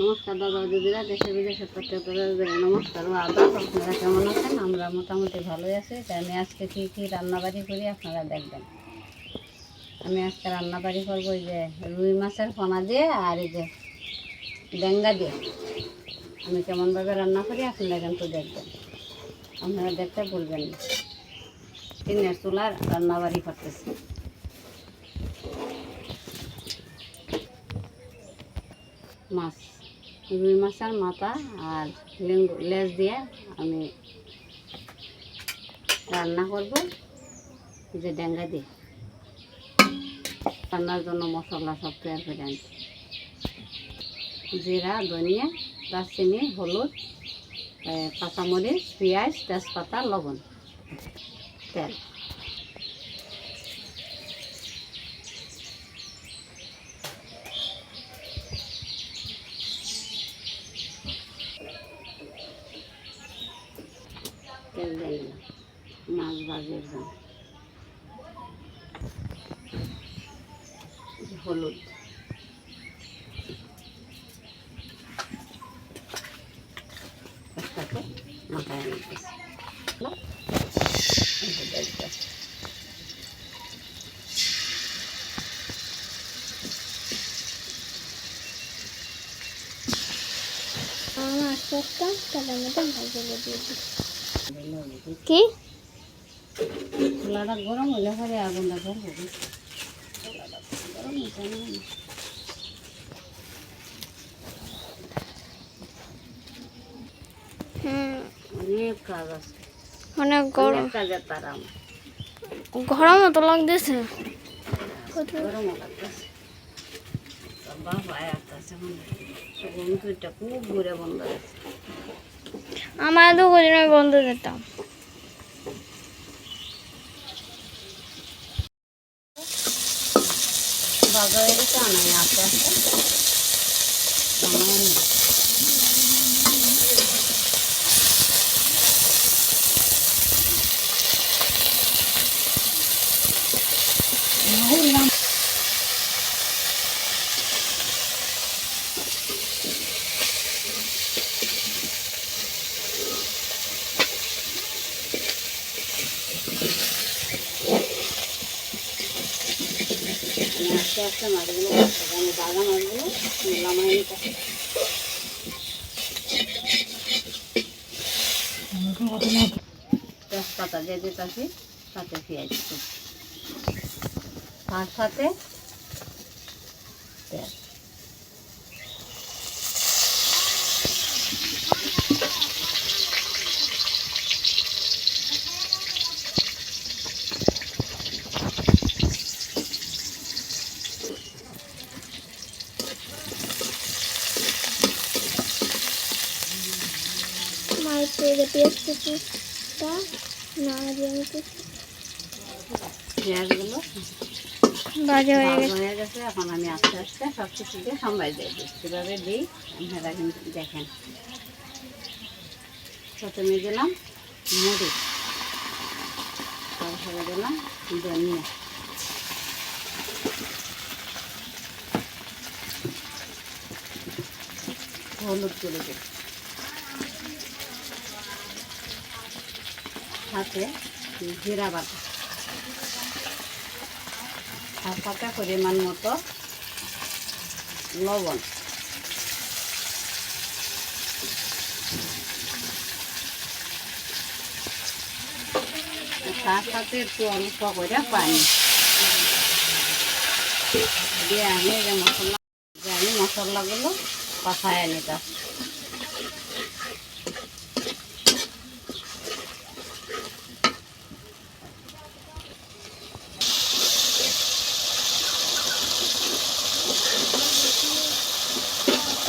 নমস্কার দাদা দিদিরা, দেশে বিদেশে দিদিরা নমস্কার আদাব। আপনারা কেমন আছেন? আমরা মোটামুটি ভালোই আছি। তাই আমি আজকে কী কী রান্নাবাড়ি করি আপনারা দেখবেন। আমি আজকে রান্নাবাড়ি করব এই যে রুই মাছের পোনা দিয়ে আর এই যে ডেঙ্গা দিয়ে। আমি কেমনভাবে রান্না করি আপনারা কিন্তু দেখবেন। আপনারা দেখতে ভুলবেন না। টিনের চুলার রান্নাবাড়ি করতেছি। মাছ। রুই মাছের মাথা আর লেজ দিয়ে আমি রান্না করব। যে ডেঙ্গা দিয়ে। রান্নার জন্য মশলা সব তৈরি করে আনছি। জিরা, ধনিয়া, দারচিনি, হলুদ কাঁচামরিচ, পেঁয়াজ, তেজপাতা, লবণ। তেল। দিয়ে দিলাম মাছ ভাজির জন্য হলুদ। একসাথে মাথায় আমার আস্তে তাদের মধ্যে ভাজে দিয়ে দিই কি? গরম হলে পরে আগুনটা ধরবো। গরম হচ্ছে না হুম অনেক কাজ আছে। অনেক গরম। তারা গরম মতো লাগতেছে। গরম লাগতেছে। বাবা আসতেছে মনে খুব ঘুরে বন্ধ আছে আমার তো কদিন আমি বন্ধ যেতাম আস্তে আস্তে নামায় নি। আমি আস্তে আস্তে মাছগুলো করতে আমি বাগা মাছগুলো নামাই যে দিয়ে দিতেছি সাথে পেঁয়াজ তার সাথে তেল মায়ের তৈরি পেঁয়াজ কুচিটা হয়ে গেছে। হয়ে এখন আমি আস্তে আস্তে সব কিছু দিয়ে সাম্বাই দিয়ে দিই কীভাবে দিই? আপনারা কিন্তু দেখেন। প্রথমে দিলাম মরিচ তারপরে দিলাম ধনিয়া। হলুদ করে দিই সাথে জিরা বাটা। আর সাথে পরিমাণ মতো লবণ। তার সাথে একটু অল্প করে পানি। দিয়ে আমি যে মশলা যে আমি মশলাগুলো কষায় নিতাম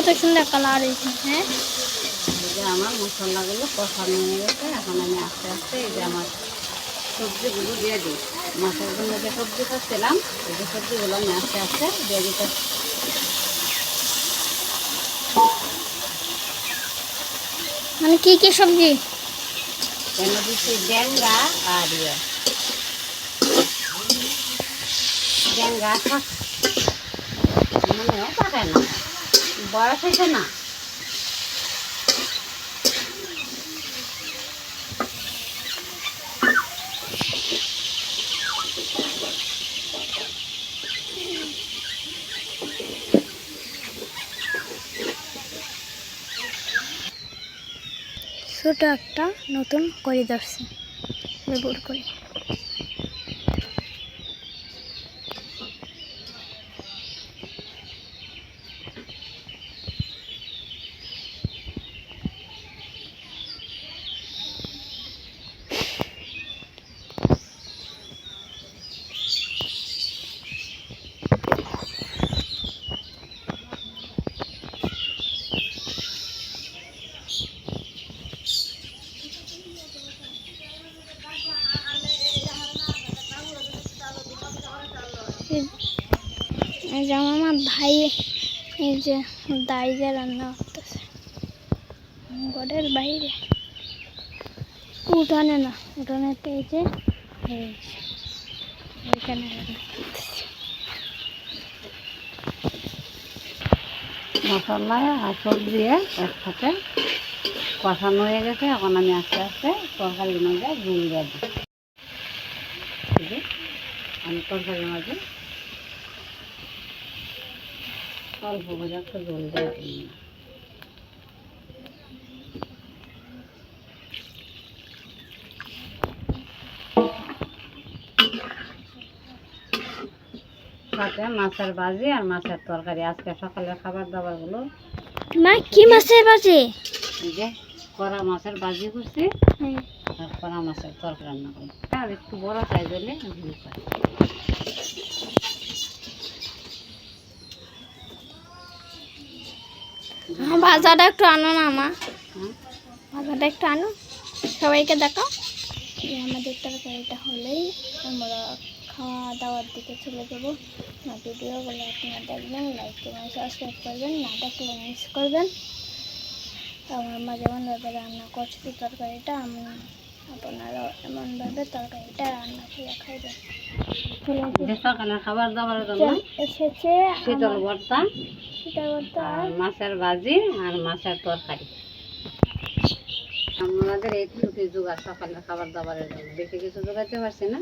কত সুন্দর কালার হয়েছে হ্যাঁ? যে আমার মশলাগুলো কষানো হয়ে গেছে এখন আমি আস্তে আস্তে এই যে আমার সবজিগুলো দিয়ে দিই। মাছের জন্য যে সবজি করছিলাম এই যে সবজিগুলো আমি আস্তে আস্তে দিয়ে দিতে মানে কি কি সবজি? কেন দিচ্ছি ডেঙ্গা আর ইয়ে। ডেঙ্গা শাক। মানেও পাকায় না। বড় থেকে না? ছোট একটা নতুন করে ধরছে। লেবুর করে। এই যে আমার ভাই এই যে দাইজে রান্না করতেছে। ঘরের বাইরে। উঠানে না উঠানে এই যে এই যে, ওইখানে রান্না করতেছে। মশলা আর দিয়ে একসাথে কষানো হয়ে গেছে। এখন আমি আস্তে আস্তে তরকারির মধ্যে জল দিয়ে দিই। আমি তরকারির মাঝে অল্প করে একটু জল দিয়ে দিই। সাথে মাছের ভাজি আর মাছের তরকারি। আজকে সকালের খাবার দাবারগুলো মা কি মাছের বাজে এই যে কড়া মাছের ভাজি করছি। আর কড়া মাছের তরকারি রান্না করছি আর একটু বড় সাইজ হলে ভুল করে আমার ভাজাটা একটু আনো না, মা। ভাজাটা একটু আনো। সবাইকে দেখো আমাদের তরকারিটা হলেই আমরা খাওয়া দাওয়ার দিকে চলে যাব। আমার ভিডিওগুলো আপনারা দেখবেন লাইক করবেন সাবস্ক্রাইব করবেন, না দেখলে মিস করবেন। আমার মা যেমনভাবে রান্না করছি, তরকারিটা আমি আপনারাও এমনভাবে তরকারিটা রান্না করে খাইবেন। চলে খাবার দাবারের জন্য এসেছে শীতল ভর্তা সেটা করতে আর মাছের ভাজি আর মাছের তরকারি। আমাদের এইটুকু জোগাড় সকালের খাবার দাবারের জন্য। বেশি কিছু জোগাতে পারছি না।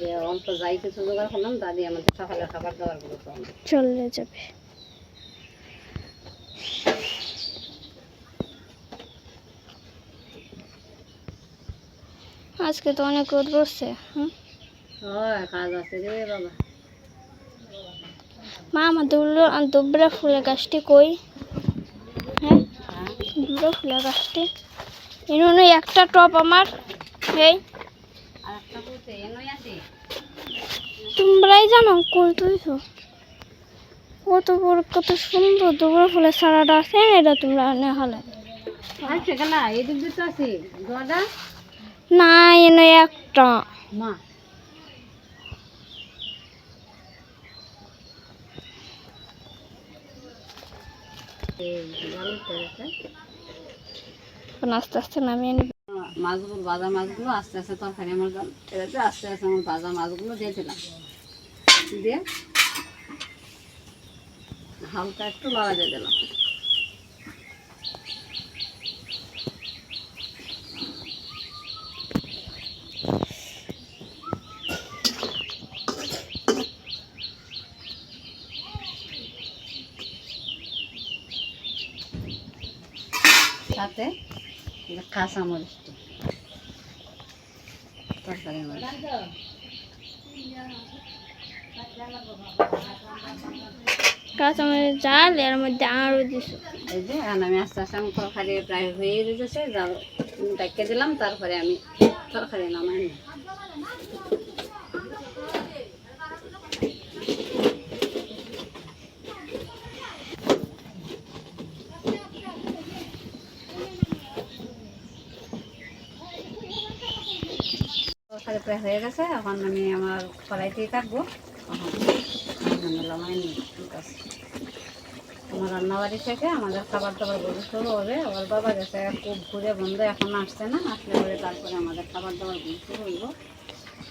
যে অল্প যাই কিছু জোগাড় করলাম তা দিয়ে আমাদের সকালের খাবার দাবারগুলো চলে চলে যাবে। আজকে তো অনেক রোদ পড়ছে বাবা। মা আমার দুবরা দুবরা ফুলের গাছটি কই? হ্যাঁ? হ্যাঁ? দুবরা ফুলের গাছটি। এনে একটা টপ আমার এই। তোমরাই জানো কই তুইছো? কত বড় কত সুন্দর দুবরা ফুলের সারাটা আছে এটা তোমরা এনে হলে। আছে গেলা এদিক দিয়ে তো আছে। না এনে একটা। করেছে আস্তে আস্তে নামিয়ে নিবি। মাছগুলো ভাজা মাছগুলো আস্তে আস্তে তরকারি আমার ঠিক আছে আস্তে আস্তে আমার ভাজা মাছগুলো দিয়ে দিলাম। দিয়ে হালকা একটু লড়া দিয়ে দিলাম। সাথে কাঁচা মরিচটা তরকারির মধ্যে কাঁচামরিচ জাল এর মধ্যে আরও দিছো এই যে আর আমি আস্তে আস্তে আমি তরকারি প্রায় হয়ে যেতেছে জাল ডাকিয়ে দিলাম তারপরে আমি তরকারি নামাই তরকারি প্রায় হয়ে গেছে এখন আমি আমার কড়াইতেই থাকব। আমার রান্নাবাড়ি থেকে আমাদের খাবার দাবার বলে শুরু হবে। ওর বাবা গেছে খুব ঘুরে বন্ধ এখন আসছে না। আসলে পরে তারপরে আমাদের খাবার দাবার বলে শুরু হইব।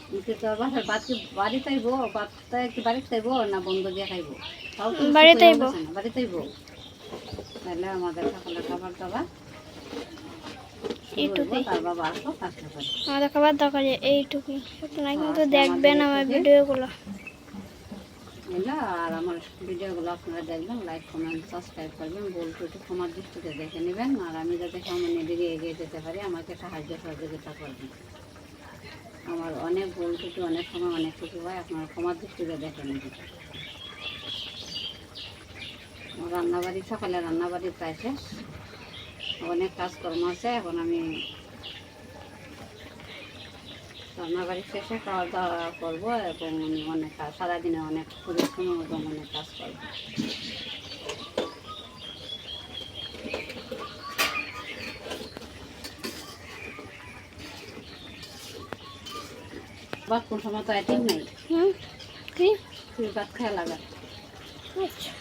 কিন্তু বাসার ভাত কি বাড়ি চাইব ভাতটা কি বাড়ি চাইব না বন্ধ দিয়ে খাইবো? তাও আইবো। গেছে না, বাড়িতে তাহলে আমাদের সকালে খাবার দাবার এইটুকুই আমাদের খাবার দরকার এইটুকুই আপনারা কিন্তু দেখবেন আমার ভিডিওগুলো। আর আমার ভিডিওগুলো আপনারা দেখবেন লাইক কমেন্ট সাবস্ক্রাইব করবেন বলতে একটু ক্ষমার দৃষ্টিতে দেখে নেবেন আর আমি যাতে সামনে দিকে এগিয়ে যেতে পারি আমাকে সাহায্য সহযোগিতা করবেন। আমার অনেক ভুল ত্রুটি অনেক সময় অনেক কিছু হয় আপনারা ক্ষমার দৃষ্টিতে দেখে নেবেন। রান্নাবাড়ি সকালে রান্নাবাড়ি প্রায় শেষ। অনেক কাজকর্ম আছে এখন আমি রান্নাবাড়ি শেষে খাওয়া দাওয়া করব এবং আমি অনেক সারাদিনে অনেক পরিশ্রম এবং অনেক কাজ করব। বাদ কোন সময় তো আইটিং নাই? হুম কি? ভাত খেয়ে লাগা। আচ্ছা।